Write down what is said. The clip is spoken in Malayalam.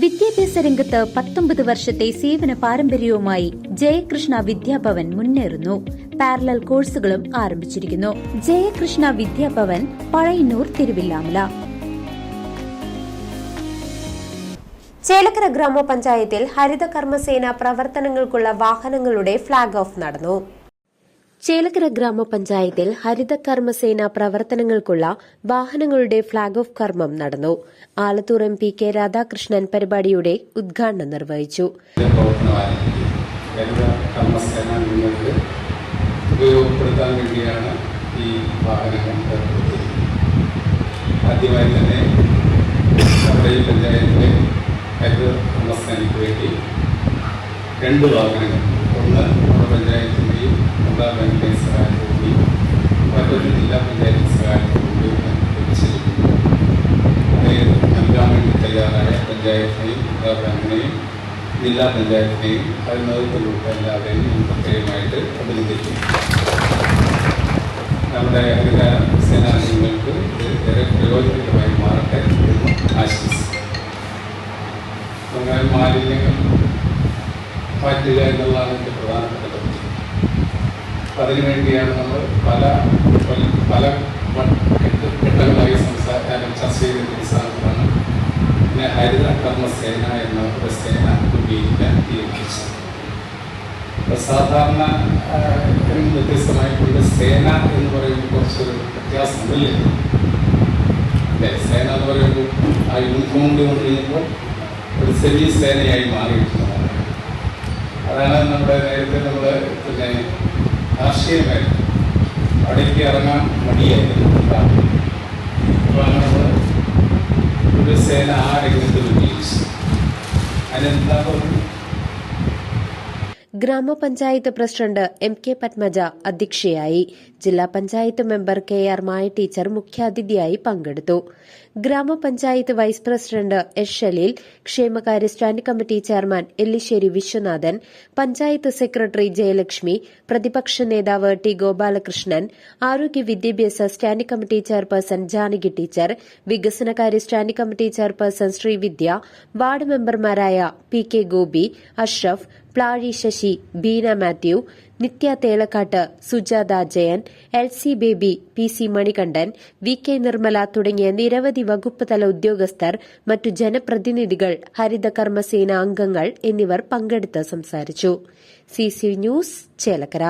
വിദ്യാഭ്യാസ രംഗത്ത് പത്തൊമ്പത് വർഷത്തെ സേവന പാരമ്പര്യവുമായി ജയകൃഷ്ണ വിദ്യാഭവൻ മുന്നേറുന്നു. പാരലൽ കോഴ്സുകളും ആരംഭിച്ചിരിക്കുന്നു. ജയകൃഷ്ണ വിദ്യാഭവൻ പഴയന്നൂർ തിരുവില്ലാമല. ചേലക്കര ഗ്രാമപഞ്ചായത്തിൽ ഹരിത കർമ്മസേന പ്രവർത്തനങ്ങൾക്കുള്ള വാഹനങ്ങളുടെ ഫ്ളാഗ് ഓഫ് നടന്നു. ചേലക്കര ഗ്രാമപഞ്ചായത്തിൽ ഹരിത കർമ്മസേന പ്രവർത്തനങ്ങൾക്കുള്ള വാഹനങ്ങളുടെ ഫ്ളാഗ് ഓഫ് കർമ്മം നടന്നു. Alathur M P K Radhakrishnan പരിപാടിയുടെ ഉദ്ഘാടനം നിർവഹിച്ചു. ഈ വാഹനങ്ങൾ ആദ്യമായി തന്നെ രണ്ട് വാഹനങ്ങൾ ഒന്ന് നമ്മുടെ പഞ്ചായത്തിൻ്റെയും നമ്മുടെ ബാങ്കിൻ്റെയും സഹായത്തോടുകൂടി മറ്റൊരു ജില്ലാ പഞ്ചായത്ത് സഹായത്തോടുകൂടി ലഭിച്ചിരിക്കുന്നു അത് നൽകാൻ വേണ്ടി തയ്യാറായ പഞ്ചായത്തിനെയും ജില്ലാ ബാങ്കിനെയും ജില്ലാ പഞ്ചായത്തിനെയും അത് നേതൃത്വം കൊടുത്ത എല്ലാവരെയും ഞാൻ പ്രത്യേകമായിട്ട് അഭിനന്ദിക്കുന്നു നമ്മുടെ ഹരിത സേനാംഗങ്ങൾക്ക് ഇത് ഏറെ പ്രയോജനകരമായി മാറട്ടെ എന്ന് ആശംസിക്കുന്നു അങ്ങനെ മാലിന്യങ്ങൾ മാറ്റുക എന്നുള്ളതാണ് എന്റെ പ്രധാനപ്പെട്ട ലക്ഷ്യം. അതിനുവേണ്ടിയാണ് നമ്മൾ പല പല- ഘട്ടങ്ങളായി സംസാരം ചർച്ച ചെയ്തതിന്റെ അടിസ്ഥാനത്തിലാണ് പിന്നെ ഹരിത കർമ്മസേന എന്ന ഒരു സേന രൂപീകരിക്കാൻ തീരുമാനിച്ചത്. സാധാരണ വ്യത്യസ്തമായിക്കൊണ്ട് സേന എന്ന് പറയുമ്പോൾ കുറച്ചൊരു വ്യത്യാസമുണ്ടല്ലേ? അല്ലേ? സേന എന്ന് പറയുമ്പോൾ ആ യൂണിഫോം കൊണ്ട് കഴിയുമ്പോൾ ഒരു സെമി സേനയായി മാറിയിട്ടുള്ളതാണ് അതാണ് നമ്മുടെ നേരത്തെ നമ്മൾ പിന്നെ ആശയമായി അടുക്കി ഇറങ്ങാൻ മടിയായിരുന്നു. അപ്പോൾ നമ്മൾ ഒരു സേന ആ രംഗത്ത് വിജയിച്ചു അതിനെന്താ പറഞ്ഞു? ഗ്രാമപഞ്ചായത്ത് പ്രസിഡന്റ് എം കെ പത്മജ അധ്യക്ഷയായി. ജില്ലാ panchayat member K R Maya teacher മുഖ്യാതിഥിയായി പങ്കെടുത്തു. ഗ്രാമപഞ്ചായത്ത് വൈസ് പ്രസിഡന്റ് എസ് ഷലീൽ ക്ഷേമകാര്യ standing committee chairman Ellissery Viswanathan panchayat secretary Jayalakshmi പ്രതിപക്ഷ നേതാവ് ടി ഗോപാലകൃഷ്ണൻ ആരോഗ്യ വിദ്യാഭ്യാസ standing committee chairperson Janaki teacher വികസനകാര്യ standing committee chairperson Srividya ward മെമ്പർമാരായ P K Gopi Ashraf Plazhi Sasi Beena Mathew Nithya Thelakkat Sujatha Jayan L C Baby P C Manikandan V K Nirmala തുടങ്ങിയ നിരവധി വകുപ്പ് തല ഉദ്യോഗസ്ഥർ മറ്റു ജനപ്രതിനിധികൾ ഹരിത കർമ്മസേന അംഗങ്ങൾ എന്നിവർ പങ്കെടുത്ത് സംസാരിച്ചു. C C news Chelakkara.